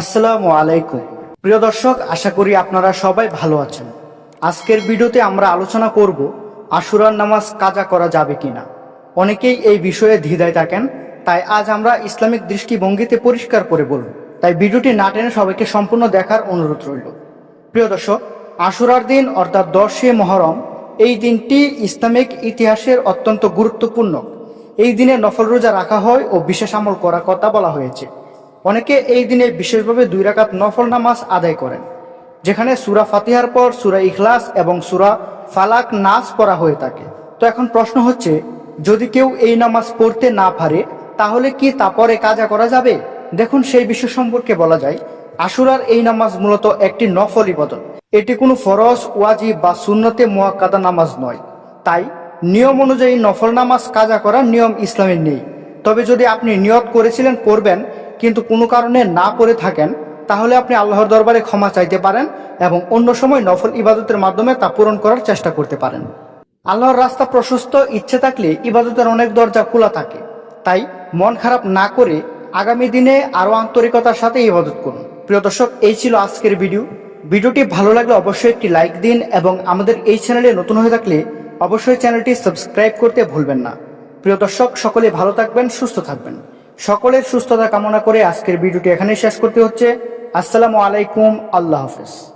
আসসালামু আলাইকুম। প্রিয় দর্শক, আশা করি আপনারা সবাই ভালো আছেন। আজকের ভিডিওতে আমরা আলোচনা করব, আশুরার নামাজ কাজা করা যাবে কিনা। অনেকেই এই বিষয়ে দ্বিধায় থাকেন, তাই আজ আমরা ইসলামিক দৃষ্টিভঙ্গিতে পরিষ্কার করে বলব। তাই ভিডিওটি না টেনে সবাইকে সম্পূর্ণ দেখার অনুরোধ রইল। প্রিয় দর্শক, আশুরার দিন অর্থাৎ দশে মহরম, এই দিনটি ইসলামিক ইতিহাসের অত্যন্ত গুরুত্বপূর্ণ। এই দিনে নফল রোজা রাখা হয় ও বিশেষ আমল করার কথা বলা হয়েছে। অনেকে এই দিনে বিশেষভাবে দুই রাকাত নফল নামাজ আদায় করেন, যেখানে সুরা ফাতিহার পর সুরা ইখলাস এবং সুরা ফালাক নাচ পড়া হয়ে থাকে। তো এখন প্রশ্ন হচ্ছে, যদি কেউ এই নামাজ পড়তে না পারে, তাহলে কি তা পরে কাজা করা যাবে? দেখুন, সেই বিষয় সম্পর্কে বলা যায়, আশুরার এই নামাজ মূলত একটি নফল ইবাদত। এটি কোনো ফরজ ওয়াজি বা সুন্নতে মোয়াক্কাদা নামাজ নয়। তাই নিয়ম অনুযায়ী নফল নামাজ কাজা করার নিয়ম ইসলামের নেই। তবে যদি আপনি নিয়ত করেছিলেন, পড়বেন কিন্তু কোনো কারণে না করে থাকেন, তাহলে আপনি আল্লাহর দরবারে ক্ষমা চাইতে পারেন এবং অন্য সময় নফল ইবাদতের মাধ্যমে তা পূরণ করার চেষ্টা করতে পারেন। আল্লাহর রাস্তা প্রশস্ত, ইচ্ছে থাকলে ইবাদতের অনেক দরজা খোলা থাকে। তাই মন খারাপ না করে আগামী দিনে আরও আন্তরিকতার সাথে ইবাদত করুন। প্রিয় দর্শক, এই ছিল আজকের ভিডিও। ভিডিওটি ভালো লাগলে অবশ্যই একটি লাইক দিন এবং আমাদের এই চ্যানেলে নতুন হয়ে থাকলে অবশ্যই চ্যানেলটি সাবস্ক্রাইব করতে ভুলবেন না। প্রিয় দর্শক, সকলে ভালো থাকবেন, সুস্থ থাকবেন। সকলের সুস্থতা কামনা করে আজকের ভিডিওটি এখানেই শেষ করতে হচ্ছে। আসসালামু আলাইকুম আল্লাহ হাফেজ।